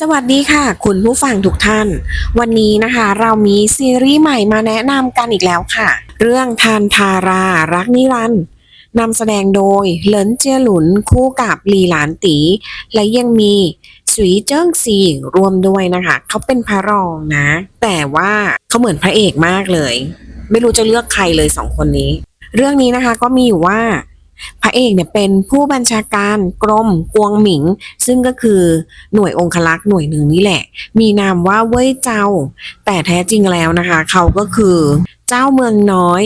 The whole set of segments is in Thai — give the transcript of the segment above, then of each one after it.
สวัสดีค่ะ คุณผู้ฟังทุกท่าน วันนี้นะคะ เรามีซีรีส์ใหม่มาแนะนำกันอีกแล้วค่ะ เรื่องทานทารารักนิรันดร์นำแสดงโดยเหลินเจียหลุนคู่กับลีหลานตี และยังมีสุยเจิ้งซีรวมด้วยนะคะ เขาเป็นพระรองนะ แต่ว่าเขาเหมือนพระเอกมากเลย ไม่รู้จะเลือกใครเลยสองคนนี้ เรื่องนี้นะคะก็มีอยู่ว่า พระเอกเนี่ยเป็นผู้บัญชาการกรมกวงหมิง ซึ่งก็คือหน่วยองคลักษ์หน่วยหนึ่งนี่แหละ มีนามว่าเว่ยเจ้า แต่แท้จริงแล้วนะคะ เขาก็คือเจ้าเมืองน้อย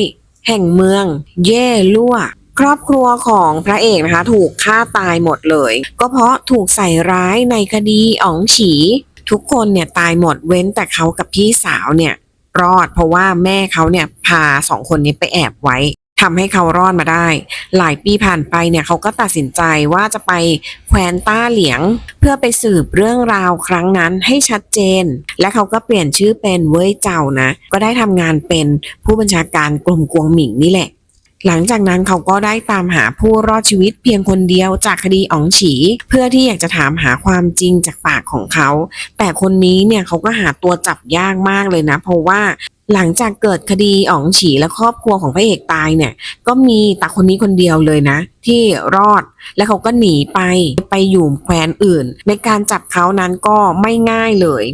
แห่งเมือง เย่ลั่วครอบครัวของพระเอกนะคะ ถูกฆ่าตายหมดเลย ก็เพราะถูกใส่ร้ายในคดีอ๋องฉี ทุกคนเนี่ยตายหมดเว้นแต่เขากับพี่สาวเนี่ยรอดเพราะว่าแม่เขาเนี่ยพาสองคนนี้ไปแอบไว้ ทำให้เขารอดมาได้ หลายปีผ่านไปเนี่ยเขาก็ตัดสินใจว่าจะไปแคว้นต้าเหลียง เพื่อไปสืบเรื่องราวครั้งนั้นให้ชัดเจน และเขาก็เปลี่ยนชื่อเป็นเว่ยเจ้านะ ก็ได้ทำงานเป็นผู้บัญชาการกรมกวงหมิงนี่แหละหลังจากนั้นเขาก็ได้ตามหาผู้รอดชีวิตเพียงคนเดียวจากคดีอ๋องฉี เพื่อที่อยากจะถามหาความจริงจากปากของเขา แต่คนนี้เนี่ยเขาก็หาตัวจับยากมากเลยนะ เพราะว่า หลังจากเกิดคดีอ๋องฉีและครอบครัวของพระเอกตายเนี่ย ก็มีแต่คนนี้คนเดียวเลยนะ ที่รอดและเขาก็หนีไปไปอยู่แคว้นอื่น ในการจับเขานั้นก็ไม่ง่ายเลย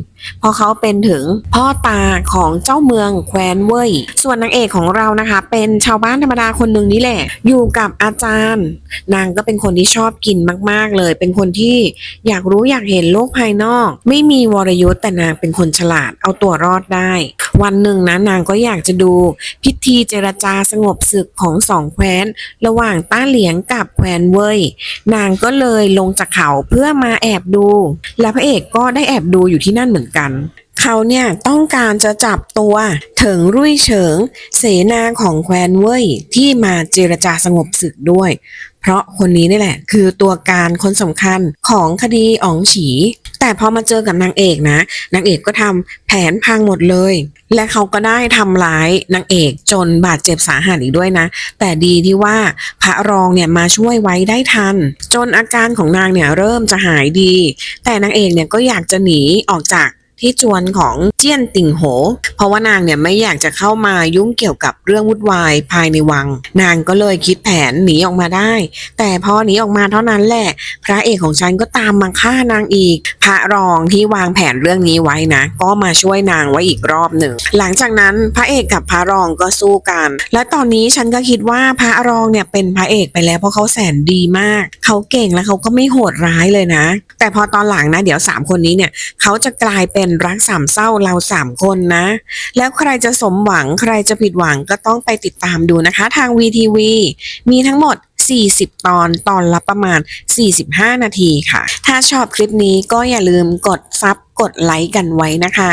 เพราะเขาเป็นถึงพ่อตาของเจ้าเมืองแคว้นเว่ยส่วนนางเอกของเรานะคะ เป็นชาวบ้านธรรมดาคนหนึ่งนี่แหละ อยู่กับอาจารย์ นางก็เป็นคนที่ชอบกินมาก ๆเลย เป็นคนที่อยากรู้อยากเห็นโลกภายนอก ไม่มีวรยุทธ์แต่นางเป็นคนฉลาดเอาตัวรอดได้ วันหนึ่งนะนางก็อยากจะดูพิธีเจรจาสงบศึกของสองแคว้น ระหว่างต้าเหลียงกับแคว้นเว่ยนางก็เลยลงจากเขาเพื่อมาแอบดู และพระเอกก็ได้แอบดูอยู่ที่นั่นเหมือนกันเขาเนี่ยต้องการจะจับตัวเถิงรุ่ยเฉิง เสนาของแคว้นเว่ยที่มาเจรจาสงบศึกด้วย เพราะคนนี้นี่แหละ คือตัวการคนสำคัญของคดีอ๋องฉี แต่พอมาเจอกับนางเอกนะนางเอกก็ทำแผนพังหมดเลย และเขาก็ได้ทำร้ายนางเอกจนบาดเจ็บสาหัสอีกด้วยนะ แต่ดีที่ว่าพระรองเนี่ยมาช่วยไว้ได้ทัน จนอาการของนางเนี่ยเริ่มจะหายดี แต่นางเอกเนี่ยก็อยากจะหนีออกจากที่จวนของเจี้ยนติ่งโหเพราะว่านางเนี่ยไม่อยากจะเข้ามายุ่งเกี่ยวกับเรื่องวุ่นวายภายในวัง นางก็เลยคิดแผนหนีออกมาได้ แต่พอหนีออกมาเท่านั้นแหละ พระเอกของฉันก็ตามมาฆ่านางอีก พระรองที่วางแผนเรื่องนี้ไว้นะ ก็มาช่วยนางไว้อีกรอบหนึ่ง หลังจากนั้นพระเอกกับพระรองก็สู้กัน และตอนนี้ฉันก็คิดว่าพระรองเนี่ยเป็นพระเอกไปแล้วเพราะเขาแสนดีมาก เขาเก่งและเขาก็ไม่โหดร้ายเลยนะ แต่พอตอนหลังนะ เดี๋ยวสามคนนี้เนี่ยเขาจะกลายเป็นรักสามเศร้าเราสามคนนะแล้วใครจะสมหวังใครจะผิดหวังก็ต้องไปติดตามดูนะคะ ทาง VTV มีทั้งหมด 40 ตอนตอนละประมาณ 45 นาทีค่ะ ถ้าชอบคลิปนี้ก็อย่าลืมกดซับกดไลค์กันไว้นะคะ